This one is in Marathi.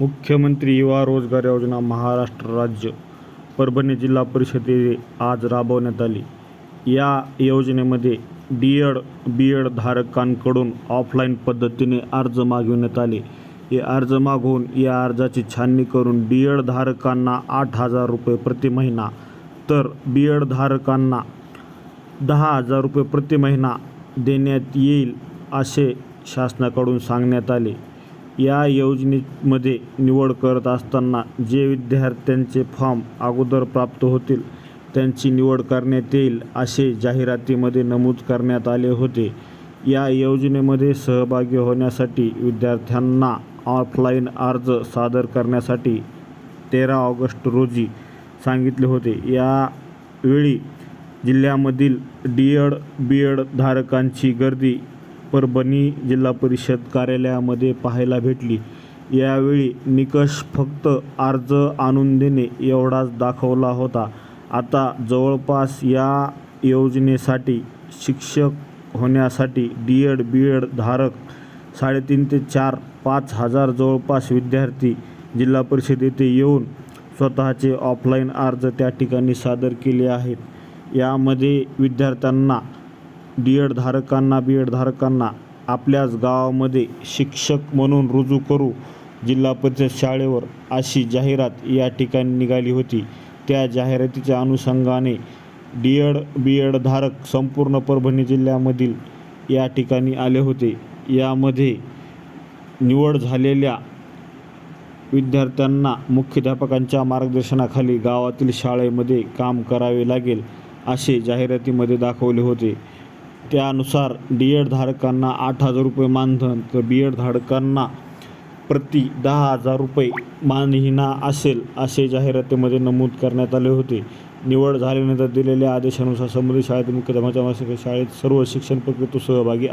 मुख्यमंत्री युवा रोजगार योजना महाराष्ट्र राज्य परभणी जिल्हा परिषदेने आज राबवण्यात आली. या योजनेमध्ये डी एड बी एड धारकांकडून ऑफलाईन पद्धतीने अर्ज मागविण्यात आले. हे अर्ज मागवून या अर्जाची छाननी करून डी एड धारकांना आठ हजार रुपये प्रति महिना तर बी एड धारकांना दहा हजार रुपये प्रति महिना देण्यात येईल असे शासनाकडून सांगण्यात आले. या योजनेमध्ये निवड करत असताना जे विद्यार्थ्यांचे फॉर्म अगोदर प्राप्त होतील त्यांची निवड करण्यात येईल असे जाहिरातीमध्ये नमूद करण्यात आले होते. या योजनेमध्ये सहभागी होण्यासाठी विद्यार्थ्यांना ऑफलाईन अर्ज सादर करण्यासाठी तेरा ऑगस्ट रोजी सांगितले होते. यावेळी जिल्ह्यामधील डी एड बी एड धारकांची गर्दी परभणी जिल्हा परिषद कार्यालयामध्ये पाहायला भेटली. यावेळी निकष फक्त अर्ज आणून देणे एवढाच दाखवला होता. आता जवळपास या योजनेसाठी शिक्षक होण्यासाठी डी एड बी एड धारक साडेतीन ते चार पाच हजार जवळपास विद्यार्थी जिल्हा परिषद येथे येऊन स्वतःचे ऑफलाईन अर्ज त्या ठिकाणी सादर केले आहेत. यामध्ये विद्यार्थ्यांना डी एडधारकांना बी एडधारकांना आपल्याच गावामध्ये शिक्षक म्हणून रुजू करू जिल्हा परिषद शाळेवर अशी जाहिरात या ठिकाणी निघाली होती. त्या जाहिरातीच्या अनुषंगाने डी एड बी एड धारक संपूर्ण परभणी जिल्ह्यामधील या ठिकाणी आले होते. यामध्ये निवड झालेल्या विद्यार्थ्यांना मुख्याध्यापकांच्या मार्गदर्शनाखाली गावातील शाळेमध्ये काम करावे लागेल असे जाहिरातीमध्ये दाखवले होते. त्यानुसार डी एड धारकांना आठ हजार रुपये मानधन तर बी एड धारकांना प्रति दहा हजार रुपये मानहिना असेल असे जाहिरातीमध्ये नमूद करण्यात आले होते. निवड झाल्यानंतर दिलेल्या आदेशानुसार संबंधित शाळेत मुख्य धर्माच्या शाळेत सर्व शिक्षण प्रक्रियेत सहभागी